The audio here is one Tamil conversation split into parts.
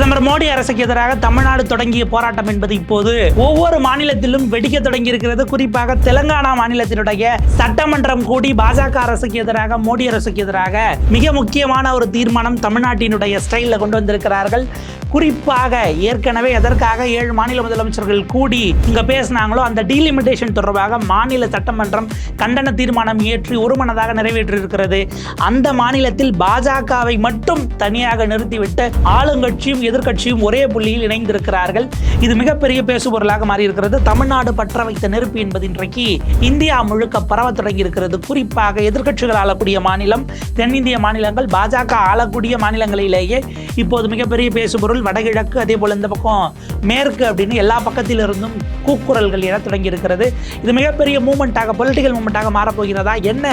for the பிரதமர் மோடி அரசுக்கு எதிராக தமிழ்நாடு தொடங்கிய போராட்டம் என்பது இப்போது ஒவ்வொரு மாநிலத்திலும் வெடிக்க தொடங்கி இருக்கிறது குறிப்பாக தெலுங்கானா மாநிலத்தினுடைய சட்டமன்றம் கூடி பாஜக அரசுக்கு எதிராக மோடி அரசுக்கு எதிராக மிக முக்கியமான ஒரு தீர்மானம் தமிழ்நாட்டினுடைய ஸ்டைலில் கொண்டு வந்திருக்கிறார்கள். குறிப்பாக ஏற்கனவே எதற்காக ஏழு மாநில முதலமைச்சர்கள் கூடி இங்க பேசினாங்களோ அந்த டீலிமிட்டேஷன் தொடர்பாக மாநில சட்டமன்றம் கண்டன தீர்மானம் இயற்றி ஒருமனதாக நிறைவேற்றியிருக்கிறது. அந்த மாநிலத்தில் பாஜகவை மட்டும் தனியாக நிறுத்திவிட்டு ஆளுங்கட்சியும் எதிர்க்க கட்சியும் ஒரே புள்ளியில் இணைந்திருக்கிறார்கள். இது மிகப்பெரிய பேசுபொருளாக மாறியிருக்கிறது. தமிழ்நாடு பற்ற வைத்த நெருப்பு என்பது இன்றைக்கு இந்தியா முழுக்க பரவ தொடங்கி இருக்கிறது குறிப்பாக எதிர்க்கட்சிகள் ஆளக்கூடிய மாநிலம் தென்னிந்திய மாநிலங்கள் பாஜக ஆளக்கூடிய மாநிலங்களிலேயே இப்போது மிகப்பெரிய பேசுபொருள் வடகிழக்கு அதே போல் இந்த பக்கம் மேற்கு அப்படின்னு எல்லா பக்கத்திலிருந்தும் கூக்குரல்கள் என தொடங்கி இருக்கிறது இது மிகப்பெரிய மூமெண்ட்டாக பொலிட்டிக்கல் மூமெண்ட்டாக மாறப்போகிறதா? என்ன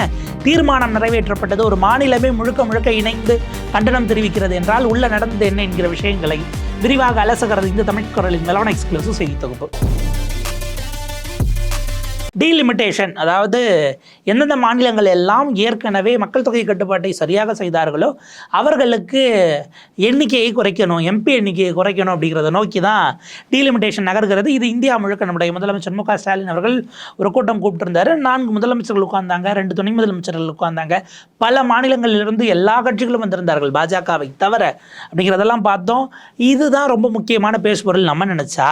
தீர்மானம் நிறைவேற்றப்பட்டது? ஒரு மாநிலமே முழுக்க முழுக்க இணைந்து கண்டனம் தெரிவிக்கிறது என்றால் உள்ள நடந்தது என்ன என்கிற விஷயங்களை விரிவாக அலசுகிறது இந்த தமிழ் குரலின் மெலவன் எக்ஸ்க்ளூசிவ் செய்தி தொகுப்பு. டீலிமிட்டேஷன் அதாவது எந்தெந்த மாநிலங்கள் எல்லாம் ஏற்கனவே மக்கள் தொகை கட்டுப்பாட்டை சரியாக செய்தார்களோ அவர்களுக்கு எண்ணிக்கையை குறைக்கணும் எம்பி எண்ணிக்கையை குறைக்கணும் அப்படிங்கிறத நோக்கி தான் டீலிமிட்டேஷன் நகர்கிறது. இது இந்தியா முழுக்க நம்முடைய முதலமைச்சர் மு க ஸ்டாலின் அவர்கள் ஒரு கூட்டம் கூப்பிட்டுருந்தாரு. நான்கு முதலமைச்சர்கள் உட்கார்ந்தாங்க ரெண்டு துணை முதலமைச்சர்கள் உட்கார்ந்தாங்க. பல மாநிலங்களிலிருந்து எல்லா கட்சிகளும் வந்திருந்தார்கள் பாஜகவை தவிர அப்படிங்கிறதெல்லாம் பார்த்தோம். இதுதான் ரொம்ப முக்கியமான பேசுபொருள் நம்ம நினச்சா.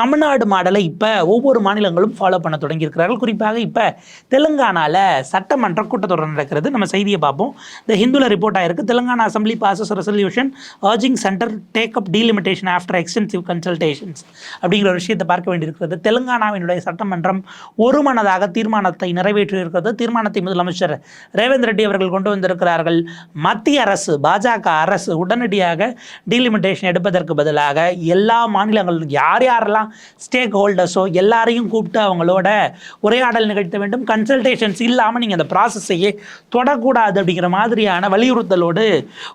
தமிழ்நாடு மாடலை இப்போ ஒவ்வொரு மாநிலங்களும் ஃபாலோ பண்ண தொடங்கியிருக்கிறார்கள் குறிப்பாக இப்போ தெலுங்கானாவில் சட்டமன்ற கூட்டத்தொடர் நடக்கிறது. நம்ம செய்தியை பார்ப்போம். இந்த ஹிந்துல ரிப்போர்ட் ஆயிருக்கு. Telangana assembly passes resolution urging centre take up delimitation after extensive consultations அப்படிங்கிற ஒரு விஷயத்தை பார்க்க வேண்டியிருக்கிறது. தெலுங்கானாவினுடைய சட்டமன்றம் ஒருமனதாக தீர்மானத்தை நிறைவேற்றியிருக்கிறது. தீர்மானத்தை முதலமைச்சர் ரேவந்த் ரெட்டி அவர்கள் கொண்டு வந்திருக்கிறார்கள். மத்திய அரசு பாஜக அரசு உடனடியாக டீலிமிட்டேஷன் எடுப்பதற்கு பதிலாக எல்லா மாநிலங்களும் யார் யாரெல்லாம் ஸ்டேக் ஹோல்டர்ஸோ எல்லாரையும் கூப்பிட்டு அவங்களோட உரையாடல் நிகழ்த்த வேண்டும். கன்சல்டேஷன்ஸ் இல்லாமல் நீங்கள் அந்த ப்ராசஸையே தொடக்கூடாது அப்படிங்கிற மாதிரியான வலியுறுத்தலோடு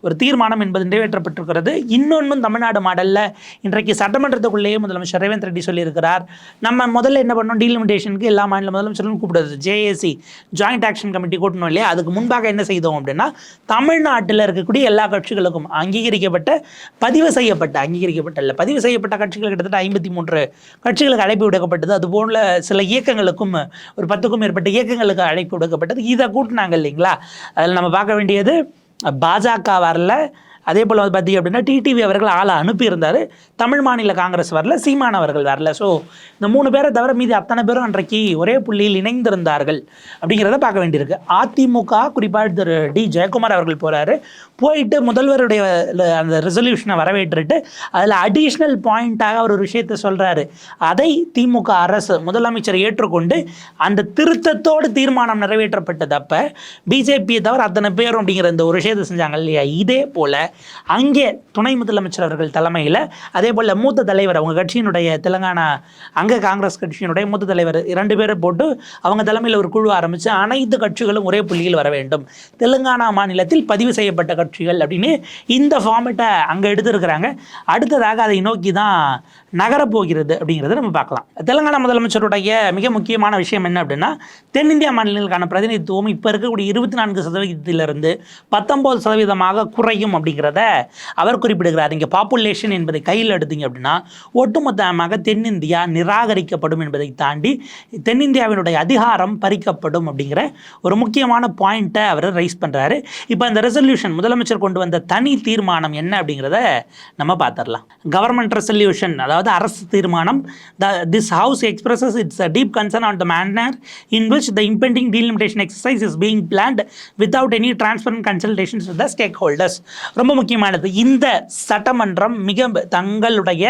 ஒரு தீர்மானம் என்பது நிறைவேற்றப்பட்டிருக்கிறது. இன்னொன்றும் தமிழ்நாடு மாடலில் இன்றைக்கு சட்டமன்றத்துக்குள்ளேயே முதலமைச்சர் ரேவந்த் ரெட்டி சொல்லியிருக்கிறார். நம்ம முதல்ல என்ன பண்ணோம் டீலிமிட்டேஷனுக்கு எல்லா மாநில முதலமைச்சரும் கூப்பிடுறது. ஜேஏசி ஜாயிண்ட் ஆக்ஷன் கமிட்டி கூட்டணும் இல்லையா? அதுக்கு முன்பாக என்ன செய்தோம் அப்படின்னா தமிழ்நாட்டில் இருக்கக்கூடிய எல்லா கட்சிகளுக்கும் அங்கீகரிக்கப்பட்ட பதிவு செய்யப்பட்ட அங்கீகரிக்கப்பட்ட இல்லை பதிவு செய்யப்பட்ட கட்சிகள் கிட்டத்தட்ட ஐம்பத்தி மூன்று கட்சிகளுக்கு அழைப்பு விடுக்கப்பட்டது. அதுபோல சில பத்துக்கும் ஒரு பத்துக்கும் மேற்பட்ட இயக்கங்களுக்கு அழைப்பு விடுக்கப்பட்டது. இதை கூட்டினாங்க இல்லைங்களா? அதில் நம்ம பார்க்க வேண்டியது பாஜக வரல அதே போல் வந்து பார்த்திங்க அப்படின்னா டிடிவி அவர்கள் ஆளை அனுப்பியிருந்தார். தமிழ் மாநில காங்கிரஸ் வரல சீமான் அவர்கள் வரல. ஸோ இந்த மூணு பேரை தவிர மீதி அத்தனை பேரும் அன்றைக்கு ஒரே புள்ளியில் இணைந்திருந்தார்கள் அப்படிங்கிறத பார்க்க வேண்டியிருக்கு. அதிமுக குறிப்பாக திரு டி ஜெயக்குமார் அவர்கள் போகிறாரு போயிட்டு முதல்வருடைய அந்த ரெசல்யூஷனை வரவேற்றுட்டு அதில் அடிஷ்னல் பாயிண்ட்டாக அவர் ஒரு விஷயத்தை சொல்கிறாரு அதை திமுக அரசு முதலமைச்சர் ஏற்றுக்கொண்டு அந்த திருத்தத்தோடு தீர்மானம் நிறைவேற்றப்பட்டது அப்போ பிஜேபியை தவிர அத்தனை பேரும் அப்படிங்கிற இந்த ஒரு விஷயத்தை செஞ்சாங்க இல்லையா? இதே போல் அங்கே துணை முதலமைச்சர் அவர்கள் தலைமையில் அதே போல் மூத்த தலைவர் அவங்க கட்சியினுடைய தெலுங்கானா அங்கே காங்கிரஸ் கட்சியினுடைய மூத்த தலைவர் இரண்டு பேரை போட்டு அவங்க தலைமையில் ஒரு குழு ஆரம்பித்து அனைத்து கட்சிகளும் ஒரே புள்ளியில் வர வேண்டும். தெலுங்கானா மாநிலத்தில் பதிவு செய்யப்பட்ட கட்சிகள் அப்படின்னு இந்த ஃபார்மேட்டை அங்கே எடுத்திருக்கிறாங்க. அடுத்ததாக அதை நோக்கி தான் நகரப்போகிறது அப்படிங்கிறத நம்ம பார்க்கலாம். தெலுங்கானா முதலமைச்சருடைய மிக முக்கியமான விஷயம் என்ன அப்படின்னா தென்னிந்திய மாநிலங்களுக்கான பிரதிநிதித்துவம் இப்போ இருக்கக்கூடிய இருபத்தி நான்கு சதவீதத்திலிருந்து பத்தொம்போது சதவீதமாக குறையும் அப்படிங்கிறத அவர் குறிப்பிடுகிறார். இங்கே பாப்புலேஷன் என்பதை கையில் எடுத்தீங்க அப்படின்னா ஒட்டுமொத்தமாக தென்னிந்தியா நிராகரிக்கப்படும் என்பதை தாண்டி தென்னிந்தியாவினுடைய அதிகாரம் பறிக்கப்படும் அப்படிங்கிற ஒரு முக்கியமான பாயிண்ட்டை அவர் ரைஸ் பண்ணுறாரு இப்போ அந்த ரெசல்யூஷன் முதலமைச்சர் கொண்டு வந்த தனி தீர்மானம் என்ன அப்படிங்கிறத நம்ம பார்த்துடலாம். கவர்மெண்ட் ரெசல்யூஷன் அதாவது அரசு தீர்மானம் the this house expresses its a deep concern on the manner in which the impending delimitation exercise is being planned without any transparent consultations with the stakeholders ரொம்ப முக்கியமானது. இந்த சட்டமன்றம் மிக தங்களுடைய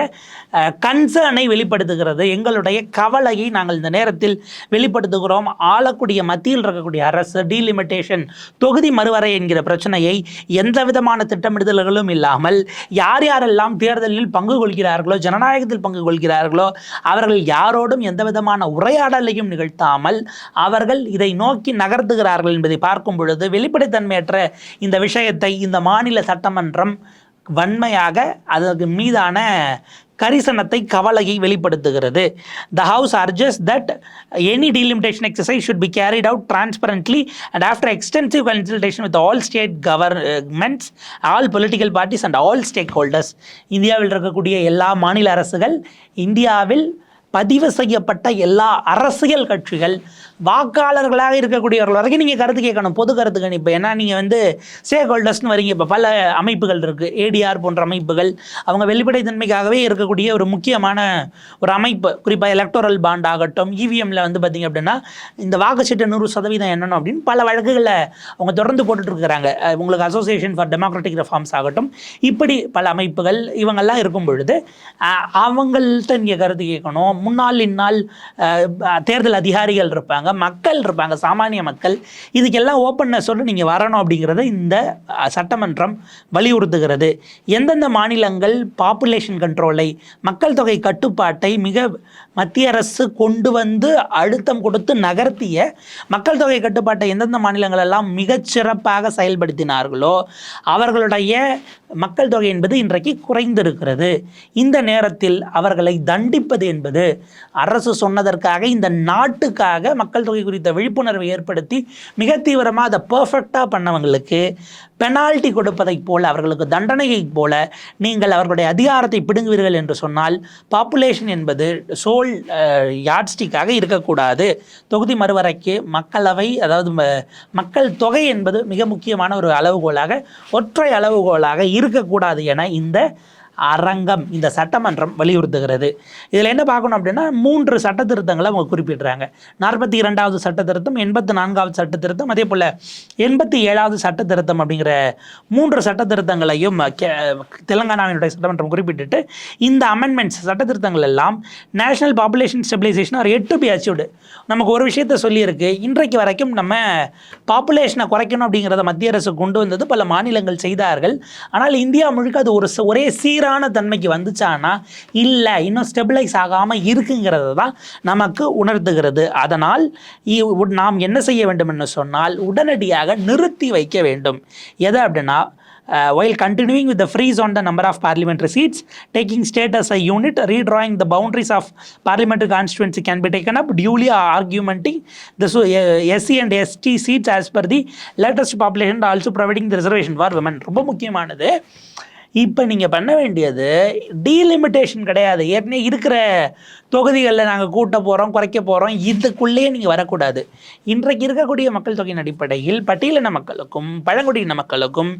கன்சர்னை வெளிப்படுத்துகிறது. எங்களுடைய கவலையை நாங்கள் இந்த நேரத்தில் வெளிப்படுத்துகிறோம். ஆளக்கூடிய மத்தியில் இருக்கக்கூடிய அரசு டீலிமிட்டேஷன் தொகுதி மறுவரை என்கிற பிரச்சனையை எந்த விதமான திட்டமிடுதல்களும் இல்லாமல் யார் யாரெல்லாம் தேர்தலில் பங்கு கொள்கிறார்களோ ஜனநாயகத்தில் பங்கு கொள்கிறார்களோ அவர்கள் யாரோடும் எந்த விதமான உரையாடலையும் நிகழ்த்தாமல் அவர்கள் இதை நோக்கி நகர்த்துகிறார்கள் என்பதை பார்க்கும் பொழுது வெளிப்படைத்தன்மையற்ற இந்த விஷயத்தை இந்த மாநில சட்டமன்றம் வன்மையாக அதற்கு மீதான கரிசனத்தை கவலையை வெளிப்படுத்துகிறது the house urges that any delimitation exercise should be carried out transparently and after extensive consultation with all state governments all political parties and all stakeholders இந்தியாவில் இருக்கக்கூடிய எல்லா மாநில அரசுகள் இந்தியாவில் பதிவு செய்யப்பட்ட எல்லா அரசியல் கட்சிகள் வாக்காளர்களாக இருக்கக்கூடியவர்கள் வரைக்கும் நீங்கள் கருத்து கேட்கணும். பொது கருத்து கணிப்பு. ஏன்னா நீங்கள் வந்து ஸ்டேக் ஹோல்டர்ஸ்னு வரீங்க. இப்போ பல அமைப்புகள் இருக்குது ஏடிஆர் போன்ற அமைப்புகள். அவங்க வெளிப்படைத்தன்மைக்காகவே இருக்கக்கூடிய ஒரு முக்கியமான ஒரு அமைப்பு. குறிப்பாக எலக்டோரல் பாண்ட் ஆகட்டும் இவிஎம்மில் வந்து பார்த்தீங்க அப்படின்னா இந்த வாக்குச்சீட்டு நூறு சதவீதம் என்னணும் அப்படின்னு பல வழக்குகளை அவங்க தொடர்ந்து போட்டுட்ருக்கிறாங்க உங்களுக்கு அசோசியேஷன் ஃபார் டெமோக்ராட்டிக் ரெஃபார்ம்ஸ் ஆகட்டும். இப்படி பல அமைப்புகள் இவங்கெல்லாம் இருக்கும் பொழுது அவங்கள்ட்ட நீங்கள் கருத்து கேட்கணும். முன்னாள் இந்நாள் தேர்தல் அதிகாரிகள் இருப்பாங்க. மக்கள் இருப்பாங்க சாமானிய மக்கள். இதுக்கெல்லாம் ஓப்பன்னஸோடு நீங்கள் வரணும் அப்படிங்கிறத இந்த சட்டமன்றம் வலியுறுத்துகிறது. எந்தெந்த மாநிலங்கள் பாப்புலேஷன் கண்ட்ரோலை மக்கள் தொகை கட்டுப்பாட்டை மிக மத்திய அரசு கொண்டு வந்து அழுத்தம் கொடுத்து நகர்த்திய மக்கள் தொகை கட்டுப்பாட்டை எந்தெந்த மாநிலங்கள் எல்லாம் சிறப்பாக செயல்படுத்தினார்களோ அவர்களுடைய மக்கள் தொகை என்பது இன்றைக்கு குறைந்திருக்கிறது. இந்த நேரத்தில் அவர்களை தண்டிப்பது என்பது அரசு சொன்னதற்காக இந்த நாட்டுக்காக மக்கள் தொகை குறித்த விழிப்புணர்வை ஏற்படுத்தி மிக தீவிரமாக அதை பர்ஃபெக்டாக பண்ணவங்களுக்கு பெனால்ட்டி கொடுப்பதைப் போல அவர்களுக்கு தண்டனையைப் போல நீங்கள் அவர்களுடைய அதிகாரத்தை பிடுங்குவீர்கள் என்று சொன்னால் பாப்புலேஷன் என்பது சோல் யாட்ஸ்டிக்காக இருக்கக்கூடாது. தொகுதி மறுவரைக்கு மக்களவை அதாவது மக்கள் தொகை என்பது மிக முக்கியமான ஒரு அளவுகோலாக ஒற்றை அளவுகோலாக இருக்கக்கூடாது என இந்த அரங்கம் இந்த சட்டமன்றம் வலியுறுத்துகிறது. இதில் என்ன பார்க்கணும் அப்படின்னா மூன்று சட்ட திருத்தங்களை அவங்க குறிப்பிடுறாங்க. நாற்பத்தி இரண்டாவது சட்ட திருத்தம் எண்பத்தி நான்காவது சட்ட திருத்தம் அதே போல் எண்பத்தி ஏழாவது சட்ட திருத்தம் அப்படிங்கிற மூன்று சட்ட திருத்தங்களையும் கே- தெலுங்கானாவினுடைய சட்டமன்றம் குறிப்பிட்டுட்டு இந்த அமெண்ட்மெண்ட்ஸ் சட்ட திருத்தங்கள் எல்லாம் நேஷனல் பாப்புலேஷன் ஸ்டெபிலைசேஷன் ஒரு எட்டு பி அச்சீவ்டு நமக்கு ஒரு விஷயத்த சொல்லியிருக்கு. இன்றைக்கு வரைக்கும் நம்ம பாப்புலேஷனை குறைக்கணும் அப்படிங்கிறத மத்திய அரசு கொண்டு வந்தது பல மாநிலங்கள் செய்தார்கள். ஆனால் இந்தியா முழுக்க அது ஒரு ச- ஒரே சீரான தன்மைக்கு வந்துச்சானா இல்லை இன்னும் ஸ்டெபிளைஸ் ஆகாமல் இருக்குங்கிறது தான் நமக்கு உணர்த்துகிறது அதனால் இ- உ- நாம் என்ன செய்ய வேண்டும் என்று சொன்னால் உடனடியாக நிறுத்தி வைக்க வேண்டும் எதை அப்படின்னா uh, while continuing with the freeze on the number of parliamentary seats, taking state as a unit, redrawing the boundaries of parliamentary constituency can be taken up, duly argumenting the so, uh, SC and ST seats as per the latest population, and also providing the reservation for women. ரொம்ப முக்கியமானது இப்போ நீங்கள் பண்ண வேண்டியது டீலிமிட்டேஷன் கிடையாது. ஏற்கனவே இருக்கிற தொகுதிகளில் நாங்கள் கூட்ட போகிறோம் குறைக்க போகிறோம் இதுக்குள்ளேயே நீங்கள் வரக்கூடாது. இன்றைக்கு இருக்கக்கூடிய மக்கள் தொகையின் அடிப்படையில் பட்டியலின மக்களுக்கும் பழங்குடியின மக்களுக்கும்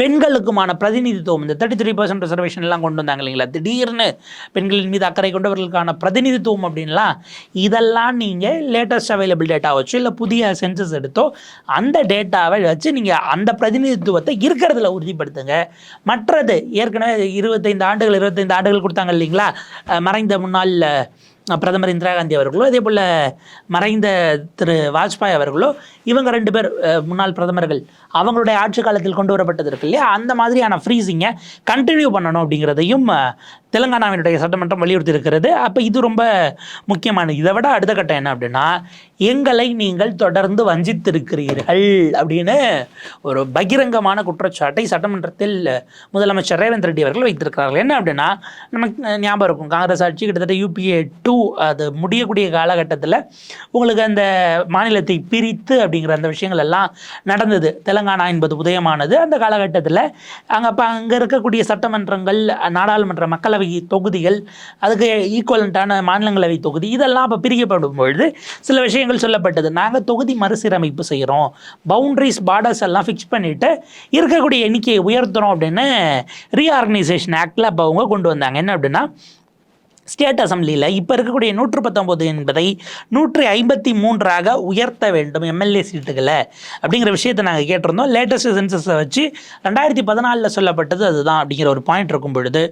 பெண்களுக்குமான பிரதிநிதித்துவம் இந்த தேர்ட்டி த்ரீ பர்சன்ட் ரிசர்வேஷன்லாம் கொண்டு வந்தாங்க இல்லைங்களா? திடீர்னு பெண்களின் மீது அக்கறை கொண்டவர்களுக்கான பிரதிநிதித்துவம் அப்படின்லாம் இதெல்லாம் நீங்கள் லேட்டஸ்ட் அவைலபிள் டேட்டா வச்சு இல்லை புதிய சென்சஸ் எடுத்தோ அந்த டேட்டாவை வச்சு நீங்கள் அந்த பிரதிநிதித்துவத்தை இருக்கிறதுல உறுதிப்படுத்துங்க. மற்றது ஏற்கனவே இருபத்தைந்து ஆண்டுகள் இருபத்தைந்து ஆண்டுகள் கொடுத்தாங்க இல்லைங்களா? அஹ் மறைந்த முன்னாள் பிரதமர் இந்திரா காந்தி அவர்களோ அதே போல் மறைந்த திரு வாஜ்பாய் அவர்களோ இவங்க ரெண்டு பேர் அஹ், முன்னாள் பிரதமர்கள். அவங்களுடைய ஆட்சி காலத்தில் கொண்டு வரப்பட்டது இருக்கு இல்லையா? அந்த மாதிரியான ஃப்ரீசிங்கை கண்டினியூ பண்ணணும் அப்படிங்கிறதையும் தெலுங்கானாவினுடைய சட்டமன்றம் வலியுறுத்தி இருக்கிறது அப்போ இது ரொம்ப முக்கியமானது. இதை விட அடுத்த கட்டம் என்ன அப்படின்னா எங்களை நீங்கள் தொடர்ந்து வஞ்சித்திருக்கிறீர்கள் அப்படின்னு ஒரு பகிரங்கமான குற்றச்சாட்டை சட்டமன்றத்தில் முதலமைச்சர் ரேவந்த் ரெட்டி அவர்கள் வைத்திருக்கிறார்கள். என்ன அப்படின்னா நமக்கு ஞாபகம் இருக்கும். காங்கிரஸ் ஆட்சி கிட்டத்தட்ட யூபிஏ டூ அது முடியக்கூடிய காலகட்டத்தில் உங்களுக்கு அந்த மாநிலத்தை பிரித்து அப்படிங்கிற அந்த விஷயங்கள் எல்லாம் நடந்தது. தெலுங்கானா என்பது உதயமானது. அந்த காலகட்டத்தில் அங்கே அப்போ அங்கே இருக்கக்கூடிய சட்டமன்றங்கள் நாடாளுமன்ற மக்களவை தொகுதிகள் அதுக்கு ஈக்குவலண்ட்டான மாநிலங்களவை தொகுதி இதெல்லாம் அப்போ பிரிக்கப்படும் பொழுது சில விஷயங்கள் சொல்லப்பட்டது. நாங்கள் தொகுதி மறுசீரமைப்பு செய்கிறோம் பவுண்டரிஸ் பார்டர்ஸ் எல்லாம் ஃபிக்ஸ் பண்ணிவிட்டு இருக்கக்கூடிய எண்ணிக்கையை உயர்த்துறோம் அப்படின்னு ரீஆர்கனைசேஷன் ஆக்டில் அப்போ அவங்க கொண்டு வந்தாங்க. என்ன அப்படின்னா ஸ்டேட் அசம்பிளியில் இப்போ இருக்கக்கூடிய நூற்று பத்தொம்போது என்பதை நூற்றி ஐம்பத்தி மூன்றாக உயர்த்த வேண்டும் எம்எல்ஏ சீட்டுகளை அப்படிங்கிற விஷயத்தை நாங்கள் கேட்டிருந்தோம். லேட்டஸ்ட் சென்சஸை வச்சு ரெண்டாயிரத்தி பதினாலில் சொல்லப்பட்டது அதுதான் அப்படிங்கிற ஒரு பாயிண்ட் இருக்கும் பொழுது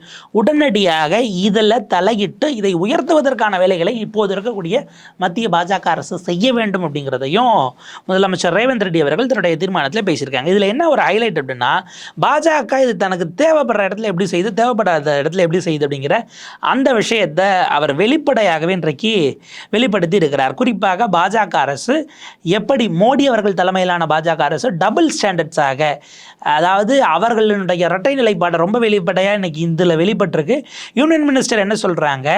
உடனடியாக இதில் தலையிட்டு இதை உயர்த்துவதற்கான வேலைகளை இப்போது இருக்கக்கூடிய மத்திய பாஜக அரசு செய்ய வேண்டும் அப்படிங்கிறதையும் முதலமைச்சர் ரேவந்த் ரெட்டி அவர்கள் தன்னுடைய தீர்மானத்தில் பேசியிருக்காங்க. இதில் என்ன ஒரு ஹைலைட் அப்படின்னா பாஜக இது தனக்கு தேவைப்படுற இடத்துல எப்படி செய்யுது தேவைப்படாத இடத்துல எப்படி செய்யுது அப்படிங்கிற அந்த விஷயம் விஷயத்தை அவர் வெளிப்படையாகவே இன்றைக்கு வெளிப்படுத்தி இருக்கிறார் குறிப்பாக பாஜக அரசு எப்படி மோடி அவர்கள் தலைமையிலான பாஜக அரசு டபுள் ஸ்டாண்டர்ட்ஸாக அதாவது அவர்களுடைய இரட்டை நிலைப்பாடு ரொம்ப வெளிப்படையாக இன்னைக்கு இதில் வெளிப்பட்டிருக்கு. யூனியன் மினிஸ்டர் என்ன சொல்கிறாங்க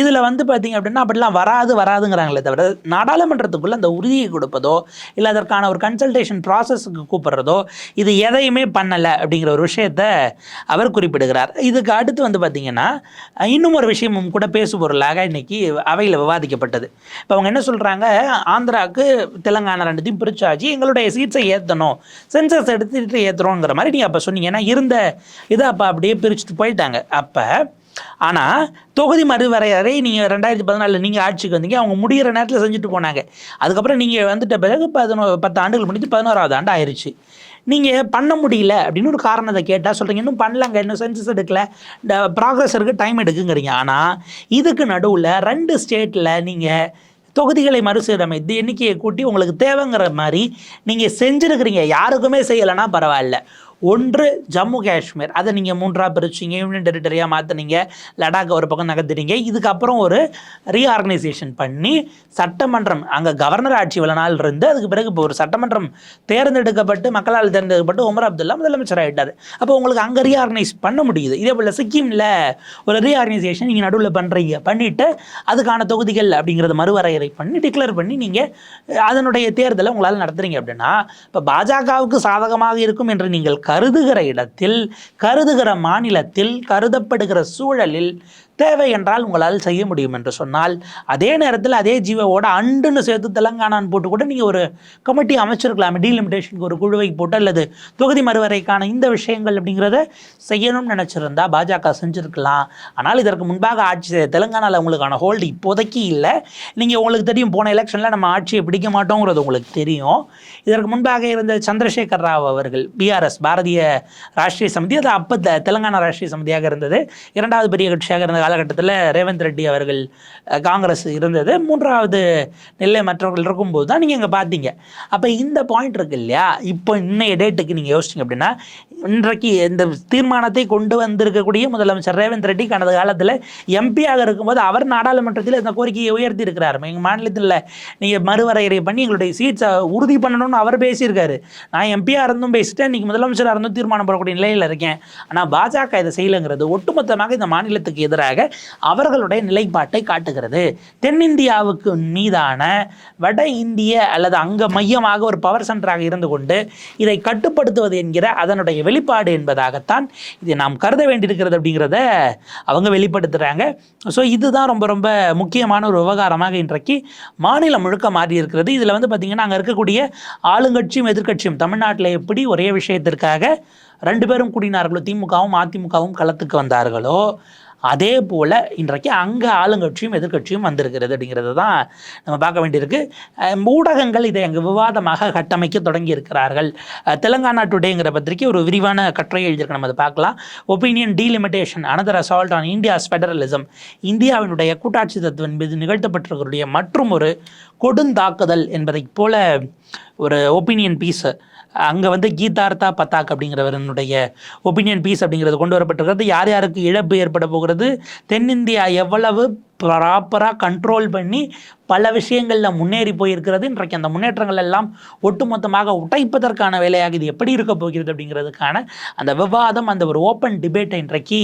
இதில் வந்து பார்த்தீங்க அப்படின்னா அப்படிலாம் வராது வராதுங்கிறாங்களே தவிர நாடாளுமன்றத்துக்குள்ளே அந்த உறுதியை கொடுப்பதோ இல்லை அதற்கான ஒரு கன்சல்டேஷன் ப்ராசஸுக்கு கூப்பிட்றதோ இது எதையுமே பண்ணலை அப்படிங்கிற ஒரு விஷயத்த அவர் குறிப்பிடுகிறார். இதுக்கு அடுத்து வந்து பார்த்திங்கன்னா இன்னும் ஒரு விஷயமும் கூட பேசுபொருளாக இன்னைக்கு அவையில் விவாதிக்கப்பட்டது. இப்போ அவங்க என்ன சொல்கிறாங்க ஆந்திராவுக்கு தெலுங்கானா ரெண்டுத்தையும் பிரிச்சாச்சு எங்களுடைய சீட்ஸை ஏற்றணும் சென்சஸ் எடுத்துட்டு ஏற்றுறோங்கிற மாதிரி நீங்கள் அப்போ சொன்னீங்க. ஏன்னா இருந்த இதை அப்போ அப்படியே பிரிச்சுட்டு போயிட்டாங்க. அப்போ ஆனால் தொகுதி மறுவரையறை நீங்கள் ரெண்டாயிரத்தி பதினாலில் நீங்கள் ஆட்சிக்கு வந்தீங்க அவங்க முடிகிற நேரத்தில் செஞ்சுட்டு போனாங்க. அதுக்கப்புறம் நீங்கள் வந்துட்ட பிறகு பதினோ பத்து ஆண்டுகள் முடிஞ்சு பதினோராவது ஆண்டு ஆயிடுச்சு நீங்கள் பண்ண முடியல அப்படின்னு ஒரு காரணத்தை கேட்டால் சொல்கிறீங்க இன்னும் பண்ணலங்க இன்னும் சென்சஸ் எடுக்கல. இந்த ப்ராக்ரஸ் இருக்குது டைம் எடுக்குங்கிறீங்க. ஆனால் இதுக்கு நடுவில் ரெண்டு ஸ்டேட்டில் நீங்கள் தொகுதிகளை மறுசீரமைத்து எண்ணிக்கையை கூட்டி உங்களுக்கு தேவைங்கிற மாதிரி நீங்கள் செஞ்சுருக்கிறீங்க. யாருக்குமே செய்யலைன்னா பரவாயில்ல. ஒன்று ஜம்மு காஷ்மீர். அதை நீங்கள் மூன்றாக பிரிச்சிங்க யூனியன் டெரிட்டரியாக மாற்றினீங்க லடாக் ஒரு பக்கம் நகர்த்துறீங்க இதுக்கப்புறம் ஒரு ரீஆர்கனைசேஷன் பண்ணி சட்டமன்றம் அங்கே கவர்னர் ஆட்சி இவ்வளோ நாள் இருந்து அதுக்கு பிறகு இப்போ ஒரு சட்டமன்றம் தேர்ந்தெடுக்கப்பட்டு மக்களால் தேர்ந்தெடுக்கப்பட்டு உமர் அப்துல்லா முதலமைச்சர் ஆகிட்டார் அப்போ உங்களுக்கு அங்கே ரீஆர்கனைஸ் பண்ண முடியுது. இதே போல் சிக்கிமில் ஒரு ரீஆர்கனைசேஷன் நீங்கள் நடுவில் பண்ணுறீங்க பண்ணிவிட்டு அதுக்கான தொகுதிகள் அப்படிங்கிறத மறுவரையறை பண்ணி டிக்ளேர் பண்ணி நீங்கள் அதனுடைய தேர்தலை உங்களால் நடத்துகிறீங்க அப்படின்னா இப்போ பாஜகவுக்கு சாதகமாக இருக்கும் என்று நீங்கள் கருதுகிற இடத்தில் கருதுகிற மாநிலத்தில் கருதப்படுகிற சூழலில் தேவை என்றால் உங்களால் செய்ய முடியும் என்று சொன்னால் அதே நேரத்தில் அதே ஜீவோட அண்டுன்னு சேர்த்து தெலங்கானான்னு போட்டு கூட நீங்கள் ஒரு கமிட்டி அமைச்சிருக்கலாம். டீலிமிட்டேஷனுக்கு ஒரு குழுவை போட்டு அல்லது தொகுதி மறுவரைக்கான இந்த விஷயங்கள் அப்படிங்கிறத செய்யணும்னு நினச்சிருந்தா பாஜக செஞ்சுருக்கலாம். ஆனால் இதற்கு முன்பாக ஆட்சி தெலுங்கானாவில் உங்களுக்கான ஹோல்டு இப்போதைக்கு இல்லை. நீங்கள் உங்களுக்கு தெரியும் போன எலெக்ஷனில் நம்ம ஆட்சியை பிடிக்க மாட்டோங்கிறது உங்களுக்கு தெரியும். இதற்கு முன்பாக இருந்த சந்திரசேகர் ராவ் அவர்கள் பிஆர்எஸ் பாரதிய ராஷ்ட்ரிய சமிதி அது அப்போ தெலுங்கானா ராஷ்ட்ரிய சமிதியாக இருந்தது. இரண்டாவது பெரிய கட்சியாக இருந்த காலகட்டத்தில் ரேவந்த் ரெட்டி அவர்கள் காங்கிரஸ் இருந்தது. மூன்றாவது நிலை மற்றவர்கள் இருக்கும்போது தான் நீங்கள் இங்கே பார்த்தீங்க அப்போ இந்த பாயிண்ட் இருக்கு இல்லையா? இப்போ இன்னைய டேட்டுக்கு நீங்கள் யோசிச்சிங்க அப்படின்னா இன்றைக்கு இந்த தீர்மானத்தை கொண்டு வந்திருக்கக்கூடிய முதலமைச்சர் ரேவந்த் ரெட்டி கடந்த காலத்தில் எம்பியாக இருக்கும்போது அவர் நாடாளுமன்றத்தில் இந்த கோரிக்கையை உயர்த்தி இருக்கிறார். எங்கள் மாநிலத்தில் நீங்கள் மறுவரையறை பண்ணி எங்களுடைய சீட்ஸை உறுதி பண்ணணும்னு அவர் பேசியிருக்காரு. நான் எம்பியாக இருந்தும் பேசிட்டேன். இன்றைக்கி முதலமைச்சராக இருந்தும் தீர்மானம் போடக்கூடிய நிலையில் இருக்கேன். ஆனால் பாஜக இதை செய்யலைங்கிறது ஒட்டுமொத்தமாக இந்த மாநிலத்துக்கு எதிராக அவர்களுடைய நிலைப்பாட்டை காட்டுகிறது. தென்னிந்தியாவுக்கு மீதான வட இந்திய அல்லது அங்க மையமாக ஒரு பவர் சென்டராக இருந்து கொண்டு இதை கட்டுப்படுத்துவது என்கிற அதனுடைய வெளிப்பாடு என்பதாகத்தான் இதை நாம் கருத வேண்டியிருக்கிறது அப்படிங்கிறத அவங்க வெளிப்படுத்துகிறாங்க ஸோ இதுதான் ரொம்ப ரொம்ப முக்கியமான ஒரு விவகாரமாக இன்றைக்கு மாநிலம் முழுக்க மாறி இருக்கிறது இதில் வந்து பார்த்திங்கன்னா அங்கே இருக்கக்கூடிய ஆளுங்கட்சியும் எதிர்க்கட்சியும் தமிழ்நாட்டில் எப்படி ஒரே விஷயத்திற்காக ரெண்டு பேரும் கூடினார்களோ திமுகவும் அதிமுகவும் களத்துக்கு வந்தார்களோ அதே போல் இன்றைக்கு அங்கே ஆளுங்கட்சியும் எதிர்க்கட்சியும் வந்திருக்கிறது அப்படிங்கிறது தான் நம்ம பார்க்க வேண்டியிருக்கு. ஊடகங்கள் இதை அங்கே விவாதமாக கட்டமைக்க தொடங்கி இருக்கிறார்கள் தெலங்கானா தெலுங்கானா டுடேங்கிற பத்திரிக்கை ஒரு விரிவான கட்டுரை எழுதியிருக்கு. நம்ம அதை பார்க்கலாம். Opinion delimitation another assault on India's federalism இந்தியாவினுடைய கூட்டாட்சி தத்துவம் மீது நிகழ்த்தப்பட்டிருக்கிறதுடைய மற்றும் ஒரு கொடுந்தாக்குதல் என்பதைப் போல ஒரு ஒப்பீனியன் பீஸு அங்கே வந்து கீதார்த்தா பத்தாக் அப்படிங்கிறவரனுடைய ஒப்பீனியன் பீஸ் அப்படிங்கிறது கொண்டு வரப்பட்டிருக்கிறது. யார் யாருக்கு இழப்பு ஏற்பட போகிறது? தென்னிந்தியா எவ்வளவு ப்ராப்பராக கண்ட்ரோல் பண்ணி பல விஷயங்களில் முன்னேறி போயிருக்கிறது. இன்றைக்கு அந்த முன்னேற்றங்கள் எல்லாம் ஒட்டுமொத்தமாக உடைப்பதற்கான வேலையாக இது எப்படி இருக்க போகிறது அப்படிங்கிறதுக்கான அந்த விவாதம் அந்த ஒரு ஓப்பன் டிபேட்டை இன்றைக்கு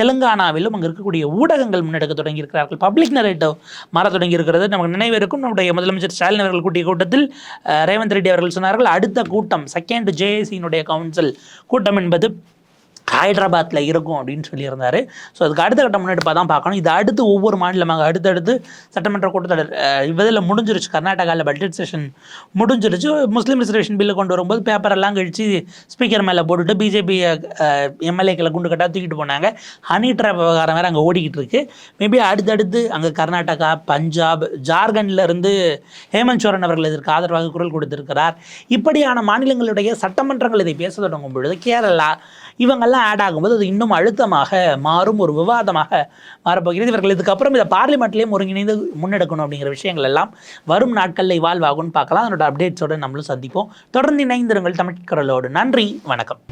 தெலுங்கானாவிலும் அங்கே இருக்கக்கூடிய ஊடகங்கள் முன்னெடுக்க தொடங்கியிருக்கிறார்கள். பப்ளிக் நரேட்டிவ் மாற தொடங்கியிருக்கிறது. நமக்கு நினைவு இருக்கும் நம்முடைய முதலமைச்சர் ஸ்டாலின் அவர்கள் கூட்டிய கூட்டத்தில் ரேவந்த் ரெட்டி அவர்கள் சொன்னார்கள் அடுத்த கூட்டம் செகண்ட் ஜேஏசியினுடைய கவுன்சில் கூட்டம் என்பது ஹைதராபாத்தில் இருக்கும் அப்படின்னு சொல்லியிருந்தார். ஸோ அதுக்கு அடுத்த கட்ட முன்னெடுப்பாக தான் பார்க்கணும். இது அடுத்து ஒவ்வொரு மாநிலமாக அடுத்தடுத்து சட்டமன்ற கூட்டத்தொடர் இதில் முடிஞ்சிருச்சு. கர்நாடகாவில் பட்ஜெட் செஷன் முடிஞ்சிருச்சு. முஸ்லீம் ரிசர்வேஷன் பில்லு கொண்டு வரும்போது பேப்பரெல்லாம் கழித்து ஸ்பீக்கர் மேலே போட்டுட்டு பிஜேபி எம்எல்ஏக்களை குண்டு கட்டா தூக்கிட்டு போனாங்க. ஹனி ட்ராப் விவகாரம் வேறு அங்கே ஓடிக்கிட்டு இருக்கு. மேபி அடுத்தடுத்து அங்கே கர்நாடகா பஞ்சாப் ஜார்க்கண்ட்லேருந்து ஹேமந்த் சோரன் அவர்கள் இதற்கு ஆதரவாக குரல் கொடுத்திருக்கிறார். இப்படியான மாநிலங்களுடைய சட்டமன்றங்கள் இதை பேச தொடங்கும் பொழுது கேரளா இவங்கெல்லாம் ஆட் ஆகும்போது அது இன்னும் அழுத்தமாக மாறும் ஒரு விவாதமாக மாறப்போகிறது. இவர்கள் இதுக்கப்புறம் இதை பார்லிமெண்ட்லேயும் ஒருங்கிணைந்து முன்னெடுக்கணும் அப்படிங்கிற விஷயங்கள் எல்லாம் வரும் நாட்களில் இவால்வ் ஆகும்னு பார்க்கலாம். அதனோட அப்டேட்ஸோடு நம்மளும் சந்திப்போம். தொடர்ந்து இணைந்திருங்கள் தமிழ் குரலோடு. நன்றி வணக்கம்.